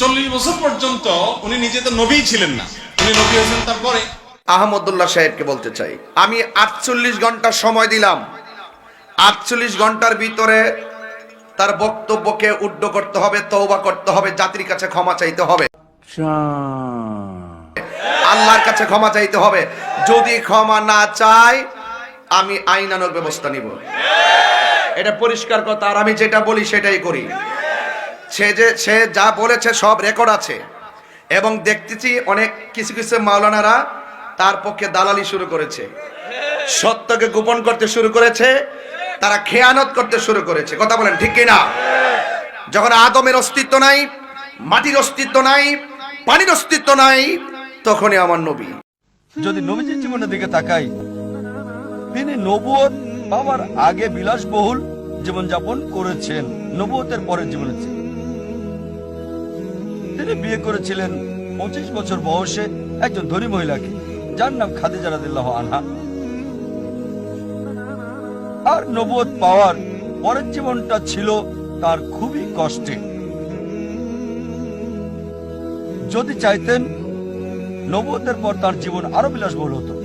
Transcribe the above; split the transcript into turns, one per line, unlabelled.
চল্লিশ বছর পর্যন্ত উনি নিজে তো নবী ছিলেন না। উনি নবী হয়েছেন তারপরে।
আহমদুল্লাহ সাহেবকে বলতে চাই, আমি আটচল্লিশ ঘণ্টা সময় দিলাম। আটচল্লিশ ঘণ্টার ভিতরে তার বক্তব্যকে উড্ড করতে হবে তৌবা করতে হবে, জাতির কাছে ক্ষমা চাইতে হবে। আল্লাহর কাছে ক্ষমা চাইতে হবে। যদি ক্ষমা না চায় আমি আইনানক ব্যবস্থা নিব। এটা পরিষ্কার কথা, আর আমি যেটা বলি সেটাই করি। সে যে, সে যা বলেছে সব রেকর্ড আছে। এবং দেখতেছি অনেক কিছু কিছু মাওলানারা তার পক্ষে দালালি শুরু করেছে। সত্যকে গোপন করতে শুরু করেছে, তারা খেয়ানত করতে শুরু করেছে। কথা বলেন, ঠিক কিনা? যখন আদমের অস্তিত্ব নাই, মাটির অস্তিত্ব নাই, পানির অস্তিত্ব নাই, তখনই আমার নবী।
যদি নবীজির জীবনের দিকে তাকাই, তিনি নবুয়ত পাওয়ার আগে বিলাসবহুল জীবনযাপন করেছেন, নবুয়তের পরের জীবনে। তিনি বিয়ে করেছিলেন পঁচিশ বছর বয়সে একজন ধনী মহিলাকে, যার নাম খাদিজা আনহা। আর নবদ পাওয়ার পরের জীবনটা ছিল তার খুবই কষ্টে। যদি চাইতেন নবদের পর তার জীবন আরও বিলাসবহুল হতো।